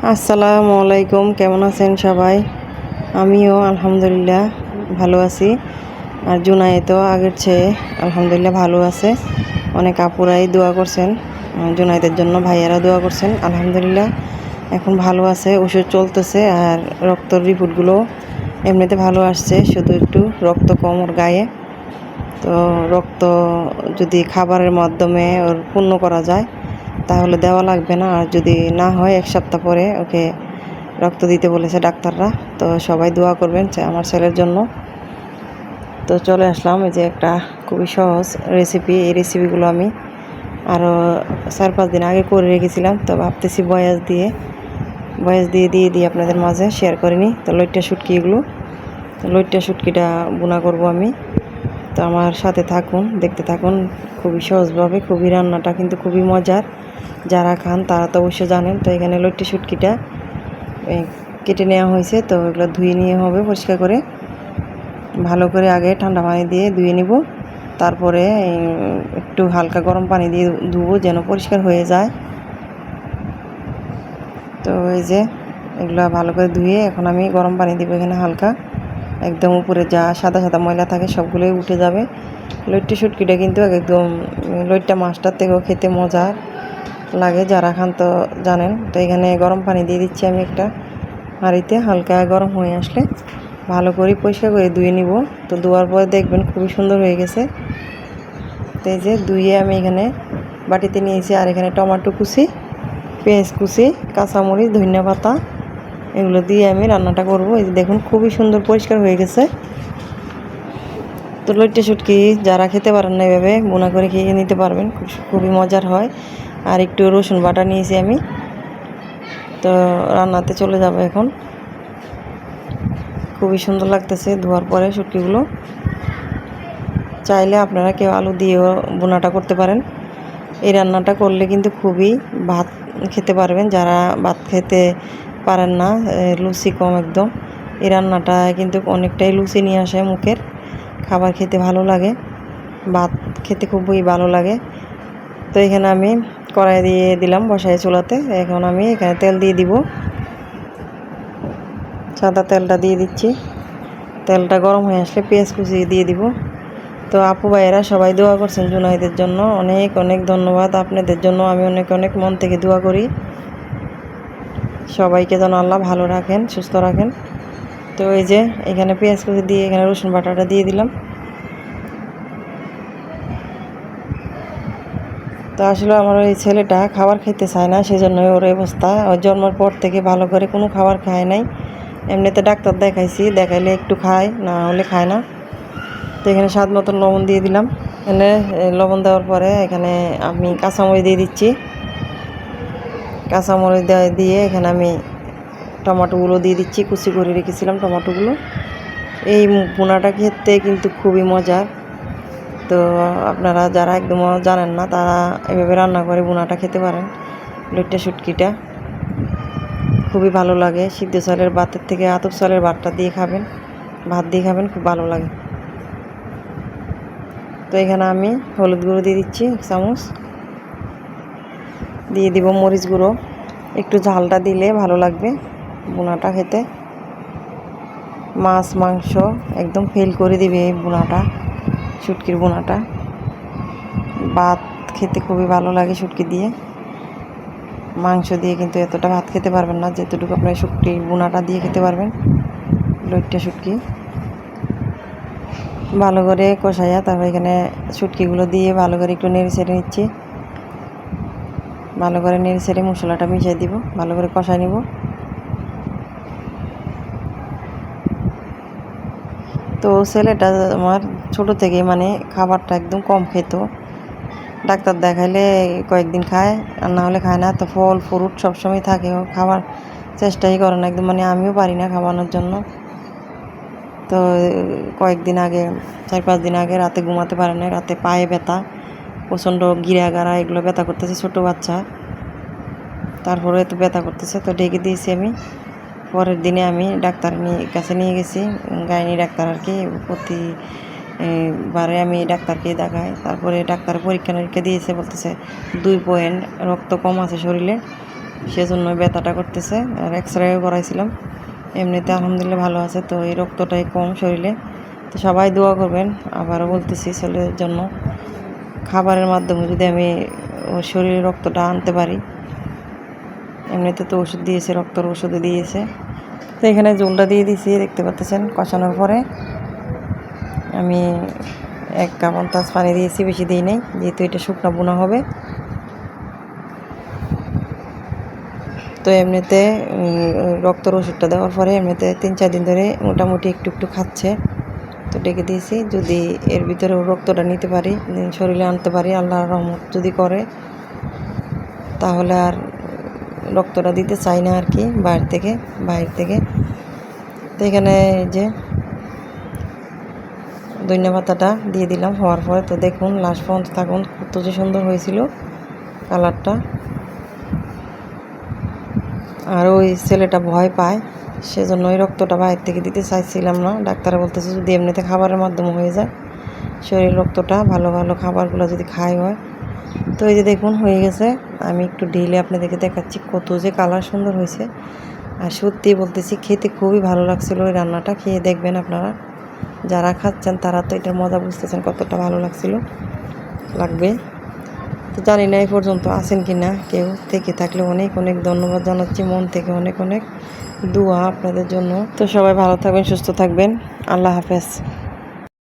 আসসালামু আলাইকুম কেমন আছেন সবাই? আমিও আলহামদুলিল্লাহ ভালো আছি। আর জুনাই তো আগের চেয়ে আলহামদুলিল্লাহ ভালো আছে। অনেক আপুরাই দোয়া করছেন। আহ, জুনাইদের জন্য ভাইয়ারা দোয়া করছেন। আলহামদুলিল্লাহ এখন ভালো আছে ওষুধ চলতেছে আর রক্তর রিপোর্টগুলো এমনিতে ভালো আসছে শুধু একটু রক্ত কম ওর গায়ে। তো রক্ত যদি খাবারের মাধ্যমে ওর পূর্ণ করা যায় তাহলে দেওয়া লাগবে না। আর যদি না হয়, এক সপ্তাহ পরে ওকে রক্ত দিতে বলেছে ডাক্তাররা। তো সবাই দোয়া করবেন আমার ছেলের জন্য। তো চলে আসলাম। এই যে একটা খুবই সহজ রেসিপি এই রেসিপিগুলো আমি আরও চার পাঁচ দিন আগে করে রেখেছিলাম। তো ভাবতেছি বয়াস দিয়ে বয়াস দিয়ে দিয়ে দিয়ে আপনাদের মাঝে শেয়ার করিনি। তো লইট্টা শুটকি এগুলো। তো লইট্টা শুটকিটা বোনা করব আমি। তো আমার সাথে থাকুন দেখতে থাকুন। খুবই সহজভাবে খুবই রান্নাটা কিন্তু খুবই মজার। যারা খান তারা তো অবশ্যই জানেন। তো এখানে লইট্টি শুটকিটা এ, কেটে নেওয়া হয়েছে। তো এগুলো ধুয়ে নিয়ে হবে পরিষ্কার করে। ভালো করে আগে ঠান্ডা পানি দিয়ে ধুয়ে নিব। তারপরে একটু হালকা গরম পানি দিয়ে ধুবো যেন পরিষ্কার হয়ে যায়। তো এই যে এগুলো ভালো করে ধুয়ে এখন আমি গরম পানি দিব এখানে হালকা। একদম উপরে যা সাদা সাদা ময়লা থাকে সবগুলোই উঠে যাবে। লইট্টি শুটকিটা কিন্তু একদম, লইট্টা মাছটার থেকেও খেতে মজার লাগে যারা খান তো জানেন। তো এখানে গরম পানি দিয়ে দিচ্ছি আমি একটা হাঁড়িতে, হালকা গরম হয়ে আসলে ভালো করে পরিষ্কার করে ধুয়ে নিব। তো ধোয়ার পরে দেখবেন খুবই সুন্দর হয়ে গেছে। তো এই যে ধুয়ে আমি এখানে বাটিতে নিয়েছি আর এখানে টমাটো কুচি, পেঁয়াজ কুচি, কাঁচামরিচ, ধনিয়া পাতা এগুলো দিয়ে আমি রান্নাটা করব। এই দেখুন, খুবই সুন্দর পরিষ্কার হয়ে গেছে। তো লইট্টে শুটকি যারা খেতে পারেন না এভাবে বোনা করে খেয়ে নিতে পারবেন। খুবই মজার হয়। আর একটু রসুন বাটা নিয়েছি আমি। তো রান্নাতে চলে যাব এখন। খুবই সুন্দর লাগতেছে ধোয়ার পরে শুটকিগুলো। চাইলে আপনারা কেউ আলু দিয়েও বোনাটা করতে পারেন। এই রান্নাটা করলে কিন্তু খুবই ভাত খেতে পারবেন। যারা ভাত খেতে পারেন না লুচি কম একদম। এই রান্নাটা কিন্তু অনেকটাই লুচি নিয়ে আসে মুখের। খাবার খেতে ভালো লাগে, ভাত খেতে খুবই ভালো লাগে। তো এখানে আমি কড়াই দিয়ে দিলাম বসায় চুলাতে, এখন আমি এখানে তেল দিয়ে দিব। সাদা তেলটা দিয়ে দিচ্ছি। তেলটা গরম হয়ে আসলে পেঁয়াজ কুচি দিয়ে দিব। তো আপু ভাইয়েরা সবাই দোয়া করছেন জুনাইদের জন্য। অনেক অনেক ধন্যবাদ আপনাদের জন্য। আমি অনেক অনেক মন থেকে দোয়া করি। সবাইকে যেন আল্লাহ ভালো রাখেন, সুস্থ রাখেন। তো এই যে, এখানে পেঁয়াজ কুচি দিয়ে এখানে রসুন বাটাটা দিয়ে দিলাম। তো আসলে আমার ওই ছেলেটা খাবার খেতে চায় না সেই জন্যই ওর অবস্থা। ওর জন্মের পর থেকে ভালো করে কোনো খাবার খায় নাই। এমনিতে ডাক্তার দেখাইছি, দেখাইলে একটু খায়, না হলে খায় না। তো এখানে স্বাদ মতন লবণ দিয়ে দিলাম। এখানে লবণ দেওয়ার পরে এখানে আমি কাঁচামরিচ দিয়ে দিচ্ছি। কাঁচামরিচ দিয়ে এখানে আমি টমেটোগুলো দিয়ে দিচ্ছি, কুচি করে রেখেছিলাম টমেটোগুলো। এই পোনাটা খেতে কিন্তু খুবই মজার। তো আপনারা যারা একদম জানেন না, তারা এভাবে রান্না করে বোনাটা খেতে পারেন লইট্টা শুটকিটা খুবই ভালো লাগে, সিদ্ধ চালের ভাতের থেকে আতপ চালের ভাতটা দিয়ে খাবেন, ভাত দিয়ে খাবেন, খুব ভালো লাগে। তো এখানে আমি হলুদ গুঁড়ো দিয়ে দিচ্ছি, এক চামচ। দিয়ে দিব মরিচ গুঁড়ো। একটু ঝালটা দিলে ভালো লাগবে বোনাটা খেতে। মাছ, মাংস একদম ফেল করে দিবে এই বোনাটা, শুটকির বোনাটা। ভাত খেতে খুবই ভালো লাগে শুটকি দিয়ে। মাংস দিয়ে কিন্তু এতটা ভাত খেতে পারবেন না, যেতটুকু আপনার শুটকি বোনাটা দিয়ে খেতে পারবেন, লইট্টা শুটকি। ভালো করে কষাইয়া তারপর এখানে শুটকিগুলো দিয়ে ভালো করে একটু নেড়ে ছেড়ে নিচ্ছি। ভালো করে নেড়ে ছেড়ে মশলাটা মিশিয়ে দিব, ভালো করে কষাই নিব। তো ছেলেটা আমার ছোট থেকে মানে খাবারটা একদম কম খেত। ডাক্তার দেখাইলে কয়েকদিন খায়, আর না হলে খায় না। তো ফল, ফ্রুট সবসময় থাকে খাবার চেষ্টাই করে না একদম মানে আমিও পারি না খাওয়ানোর জন্য। তো কয়েকদিন আগে, চার পাঁচ দিন আগে রাতে ঘুমাতে পারে না রাতে পায়ে ব্যথা। প্রচণ্ড গিরা গাড়া এগুলো ব্যথা করতেছে, ছোট বাচ্চা। তারপরে তো ব্যথা করতেছে, তো ডেকে দিয়েছি আমি। পরের দিনে আমি ডাক্তার কাছে নিয়ে গেছি, গাইনি ডাক্তার আর কি। প্রতি বারে আমি ডাক্তারকে দেখাই। তারপরে ডাক্তার পরীক্ষা নিরীক্ষা দিয়েছে, বলতেছে দুই পয়েন্ট রক্ত কম আছে শরীরে, সেজন্য ব্যথাটা করতেছে। আর এক্স রেও করাইছিলাম। এমনিতে আলহামদুলিল্লাহ ভালো আছে, তো এই রক্তটাই কম শরীরে। তো সবাই দোয়া করবেন, আবারও বলতেছি ছেলের জন্য। খাবারের মাধ্যমে যদি আমি শরীরে রক্তটা আনতে পারি, এমনিতে তো ওষুধ দিয়েছে, রক্তর ওষুধও দিয়েছে। তো এখানে জলটা দিয়ে দিয়েছি দেখতে পাচ্ছেন, কষানোর পরে আমি এক কাপ অন্তাজ পানি দিয়েছি, বেশি দিই নাই, যেহেতু এটা শুকনো বোনা হবে। তো এমনিতে রক্তর ওষুধটা দেওয়ার পরে এমনিতে তিন চার দিন ধরে মোটামুটি একটু একটু খাচ্ছে। তো ডেকে দিয়েছি। যদি এর ভিতরে রক্তটা নিতে পারি শরীরে আনতে পারি আল্লাহ রহমত যদি করে, তাহলে আর রক্তটা দিতে চাই না আর কি বাইরে থেকে বাইরে থেকে। তো এখানে যে ধনিয়া পাতাটা দিয়ে দিলাম হওয়ার পরে, তো দেখুন লাস্ট পর্যন্ত থাকুন, কত যে সুন্দর হয়েছিল কালারটা। আর ওই ছেলেটা ভয় পায় সেজন্য ওই রক্তটা বাইরে থেকে দিতে চাইছিলাম না। ডাক্তার বলতেছে যদি এমনিতে খাবারের মাধ্যমে হয়ে যায় শরীর রক্তটা ভালো ভালো খাবারগুলো যদি খাই হয়। তো এই যে দেখুন, হয়ে গেছে। আমি একটু ঢেলে আপনাদেরকে দেখাচ্ছি কত যে কালার সুন্দর হয়েছে। আর সত্যি বলতেছি, খেতে খুবই ভালো লাগছিল ওই রান্নাটা। খেয়ে দেখবেন আপনারা। যারা খাচ্ছেন, তারা তো এটার মজা বুঝতেছেন কতটা ভালো লাগছিল। লাগবে। তো জানি না এই পর্যন্ত আছেন কি না কেউ থেকে থাকলে অনেক অনেক ধন্যবাদ জানাচ্ছি। মন থেকে অনেক অনেক দোয়া আপনাদের জন্য। তো সবাই ভালো থাকবেন সুস্থ থাকবেন। আল্লাহ হাফেজ।